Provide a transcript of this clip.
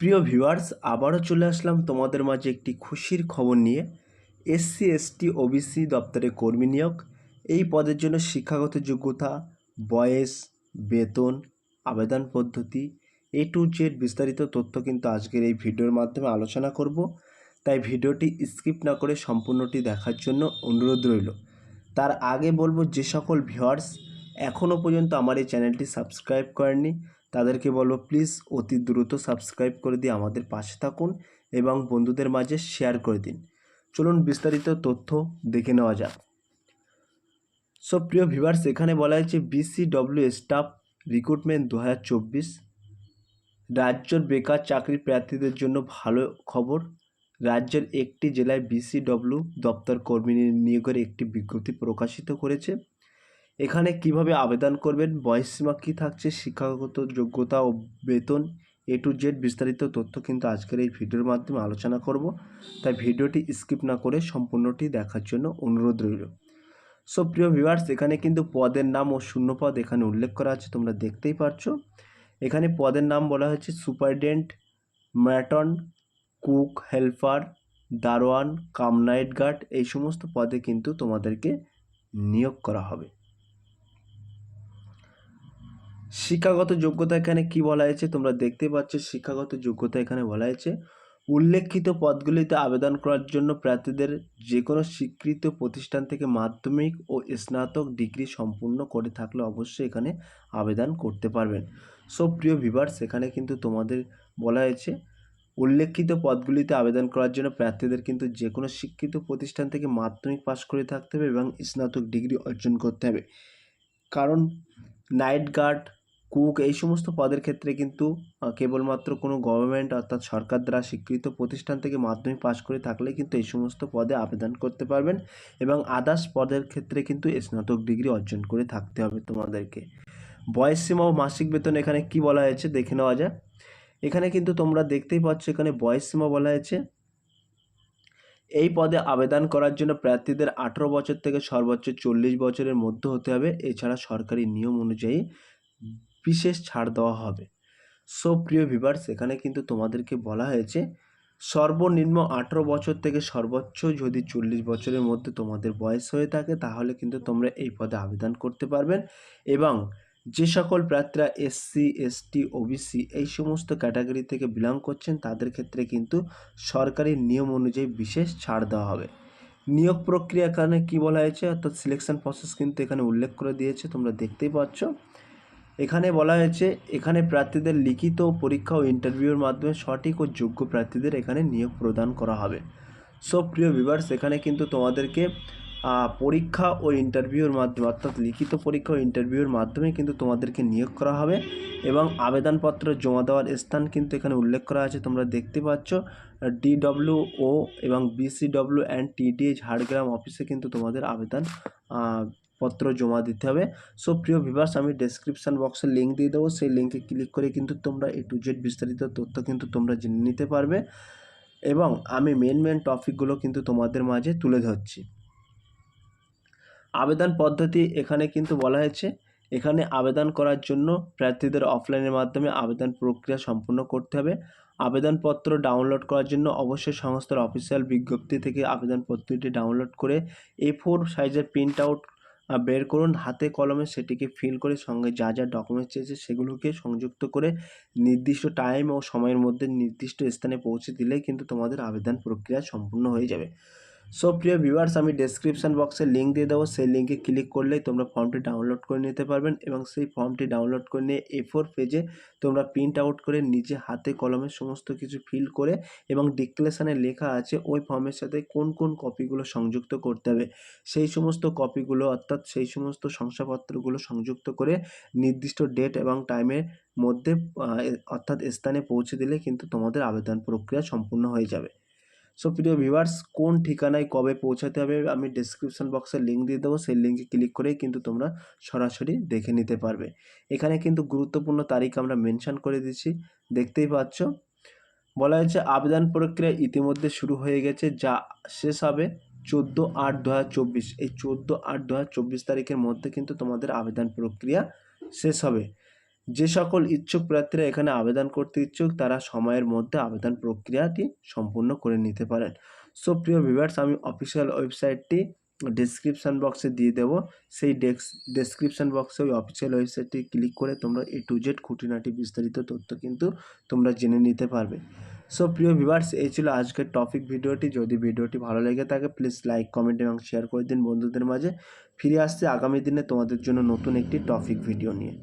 প্রিয় ভিউয়ার্স, আবারও চলে আসলাম তোমাদের মাঝে একটি খুশির খবর নিয়ে। এসসি, এসটি, ওবিসি দপ্তরে কর্মী নিয়োগ। এই পদের জন্য শিক্ষাগত যোগ্যতা, বয়স, বেতন, আবেদন পদ্ধতি এ টু জেড বিস্তারিত তথ্য কিন্তু আজকের এই ভিডিওর মাধ্যমে আলোচনা করব। তাই ভিডিওটি স্কিপ না করে সম্পূর্ণটি দেখার জন্য অনুরোধ রইল। তার আগে বলব, যে সকল ভিউয়ার্স এখনও পর্যন্ত আমার এই চ্যানেলটি সাবস্ক্রাইব করেননি তাদেরকে বলব প্লিজ অতি দ্রুত সাবস্ক্রাইব করে দিয়ে আমাদের পাশে থাকুন এবং বন্ধুদের মাঝে শেয়ার করে দিন। চলুন বিস্তারিত তথ্য দেখে নেওয়া যাক। সো প্রিয় ভিভার্স এখানে বলা হয়েছে বিসিডব্লিউ স্টাফ রিক্রুটমেন্ট দু হাজার চব্বিশ। রাজ্যের বেকার চাকরি প্রার্থীদের জন্য ভালো খবর। রাজ্যের একটি জেলায় বিসিডব্লিউ দপ্তর কর্মী নিয়োগের একটি বিজ্ঞপ্তি প্রকাশিত করেছে। এখানে কীভাবে আবেদন করবেন বয়সসীমা কী থাকছে, শিক্ষাগত যোগ্যতা ও বেতন এ টু জেড বিস্তারিত তথ্য কিন্তু আজকের এই ভিডিওর মাধ্যমে আলোচনা করব। তাই ভিডিওটি স্কিপ না করে সম্পূর্ণটি দেখার জন্য অনুরোধ রইল। সো প্রিয় ভিউয়ার্স এখানে কিন্তু পদের নাম ও শূন্যপদ এখানে উল্লেখ করা আছে, তোমরা দেখতেই পারছ। এখানে পদের নাম বলা হয়েছে সুপারডেন্ট ম্যাটন, কুক হেল্পার দারোয়ান কাম নাইট গার্ড এই সমস্ত পদে কিন্তু তোমাদেরকে নিয়োগ করা হবে। শিক্ষাগত যোগ্যতা এখানে কি বলা হয়েছে? তোমরা দেখতে পাচ্ছ শিক্ষাগত যোগ্যতা এখানে বলা হয়েছে। উল্লেখিত পদগুলিতে আবেদন করার জন্য প্রার্থীদের যে কোনো স্বীকৃত প্রতিষ্ঠান থেকে মাধ্যমিক ও স্নাতক ডিগ্রি সম্পূর্ণ করে থাকলে অবশ্যই এখানে আবেদন করতে পারবেন। সো, প্রিয় ভিভার্স এখানে কিন্তু তোমাদের বলা হয়েছে, উল্লেখিত পদগুলিতে আবেদন করার জন্য প্রার্থীদের কিন্তু যে কোনো শিক্ষিত প্রতিষ্ঠান থেকে মাধ্যমিক পাশ করে থাকতে হবে এবং স্নাতক ডিগ্রি অর্জন করতে হবে। কারণ নাইট গার্ড কুক এই সমস্ত পদের ক্ষেত্রে কিন্তু কেবলমাত্র কোনো গভর্নমেন্ট অর্থাৎ সরকার দ্বারা স্বীকৃত প্রতিষ্ঠান থেকে মাধ্যমিক পাশ করে থাকলে কিন্তু এই সমস্ত পদে আবেদন করতে পারবেন এবং আদার্স পদের ক্ষেত্রে কিন্তু স্নাতক ডিগ্রি অর্জন করে থাকতে হবে তোমাদেরকে। বয়স সীমা ও মাসিক বেতন এখানে কি বলা হয়েছে দেখে নেওয়া যায় এখানে কিন্তু তোমরা দেখতেই পাচ্ছ এখানে বয়স সীমা বলা হয়েছে। এই পদে আবেদন করার জন্য প্রার্থীদের আঠেরো বছর থেকে সর্বোচ্চ চল্লিশ বছরের মধ্যে হতে হবে। এছাড়া সরকারি নিয়ম অনুযায়ী বিশেষ ছাড় দেওয়া হবে। সো, প্রিয় ভিভার্স এখানে কিন্তু তোমাদেরকে বলা হয়েছে, সর্বনিম্ন আঠেরো বছর থেকে সর্বোচ্চ যদি চল্লিশ বছরের মধ্যে তোমাদের বয়স হয়ে থাকে, তাহলে কিন্তু তোমরা এই পদে আবেদন করতে পারবেন এবং যে সকল প্রার্থীরা এসসি এসটি ওবিসি এই সমস্ত ক্যাটাগরি থেকে বিলং করছেন, তাদের ক্ষেত্রে কিন্তু সরকারি নিয়ম অনুযায়ী বিশেষ ছাড় দেওয়া হবে। নিয়োগ প্রক্রিয়া এখানে কী বলা হয়েছে? অর্থাৎ সিলেকশন প্রসেস কিন্তু এখানে উল্লেখ করে দিয়েছে, তোমরা দেখতেই পাচ্ছ। এখানে বলা হয়েছে, এখানে প্রার্থীদের লিখিত পরীক্ষা ও ইন্টারভিউর মাধ্যমে সঠিক ও যোগ্য প্রার্থীদের এখানে নিয়োগ প্রদান করা হবে। সো, প্রিয় ভিভার্স এখানে কিন্তু তোমাদেরকে পরীক্ষা ও ইন্টারভিউর মাধ্যমে, অর্থাৎ লিখিত পরীক্ষা ও ইন্টারভিউর মাধ্যমে কিন্তু তোমাদেরকে নিয়োগ করা হবে এবং আবেদনপত্র জমা দেওয়ার স্থান কিন্তু এখানে উল্লেখ করা আছে। তোমরা দেখতে পাচ্ছ ডিডব্লিউ ও এবং বিসিডব্লিউ অ্যান্ড টিডিএ ঝাড়গ্রাম অফিসে কিন্তু তোমাদের আবেদন পত্র জমা দিতে হবে। সো প্রিয় ভিভার্স আমি ডেসক্রিপশন বক্সে লিঙ্ক দিয়ে দেবো। সেই লিঙ্কে ক্লিক করে কিন্তু তোমরা এ টু জেড বিস্তারিত তথ্য কিন্তু তোমরা জেনে নিতে পারবে। এবং আমি মেন মেন টপিকগুলো কিন্তু তোমাদের মাঝে তুলে ধরছি। আবেদন পদ্ধতি এখানে কিন্তু বলা হয়েছে। এখানে আবেদন করার জন্য প্রার্থীদের অফলাইনের মাধ্যমে আবেদন প্রক্রিয়া সম্পূর্ণ করতে হবে। আবেদনপত্র ডাউনলোড করার জন্য অবশ্যই সংস্থার অফিসিয়াল বিজ্ঞপ্তি থেকে আবেদনপত্রটি ডাউনলোড করে এ ফোর সাইজের প্রিন্ট আউট বের করুন। হাতে কলমে সেটিকে ফিল করে সঙ্গে যা যা ডকুমেন্টস চেয়েছে সেগুলোকে সংযুক্ত করে নির্দিষ্ট টাইম ও সময়ের মধ্যে নির্দিষ্ট স্থানে পৌঁছে দিলে কিন্তু তোমাদের আবেদন প্রক্রিয়া সম্পূর্ণ হয়ে যাবে। সো প্রিয় ভিউয়ার্স, আমি ডেসক্রিপশন বক্সে লিঙ্ক দিয়ে দেবো। সেই লিঙ্কে ক্লিক করলেই তোমরা ফর্মটি ডাউনলোড করে নিতে পারবেন এবং সেই ফর্মটি ডাউনলোড করে নিয়ে এ ফোর পেজে তোমরা প্রিন্ট আউট করে নিজে হাতে কলমে সমস্ত কিছু ফিল করে এবং ডিক্লেশনে লেখা আছে ওই ফর্মের সাথে কোন কোন কপিগুলো সংযুক্ত করতে হবে। সেই সমস্ত কপিগুলো অর্থাৎ সেই সমস্ত শংসাপত্রগুলো সংযুক্ত করে নির্দিষ্ট ডেট এবং টাইমের মধ্যে অর্থাৎ স্থানে পৌঁছে দিলে কিন্তু তোমাদের আবেদন প্রক্রিয়া সম্পূর্ণ হয়ে যাবে। সো প্রিয় ভিউয়ার্স কোন ঠিকানায় কবে পৌঁছাতে হবে, আমি ডেসক্রিপশন বক্সে লিঙ্ক দিয়ে দেবো। সেই লিঙ্কে ক্লিক করেই কিন্তু তোমরা সরাসরি দেখে নিতে পারবে। এখানে কিন্তু গুরুত্বপূর্ণ তারিখ আমরা মেনশন করে দিচ্ছি দেখতেই পাচ্ছ? বলা হয়েছে, আবেদন প্রক্রিয়া ইতিমধ্যে শুরু হয়ে গেছে, যা শেষ হবে চোদ্দ আট দু এই চোদ্দ আট দু তারিখের মধ্যে কিন্তু তোমাদের আবেদন প্রক্রিয়া শেষ হবে। যে সকল ইচ্ছুক প্রার্থীরা এখানে আবেদন করতে ইচ্ছুক, তারা সময়ের মধ্যে আবেদন প্রক্রিয়াটি সম্পূর্ণ করে নিতে পারেন। সো, প্রিয় ভিউয়ার্স, আমি অফিসিয়াল ওয়েবসাইটটি ডেসক্রিপশান বক্সে দিয়ে দেবো। সেই ডেক্স, ডেসক্রিপশান বক্সে ওই অফিসিয়াল ওয়েবসাইটটি ক্লিক করে তোমরা এ টু জেড খুঁটিনাটি বিস্তারিত তথ্য কিন্তু তোমরা জেনে নিতে পারবে। সো, প্রিয় ভিভার্স এই ছিল আজকের টপিক ভিডিওটি। যদি ভিডিওটি ভালো লেগে থাকে, প্লিজ লাইক, কমেন্ট এবং শেয়ার করে দিন বন্ধুদের মাঝে। ফিরে আসছে আগামী দিনে তোমাদের জন্য নতুন একটি টপিক ভিডিও নিয়ে।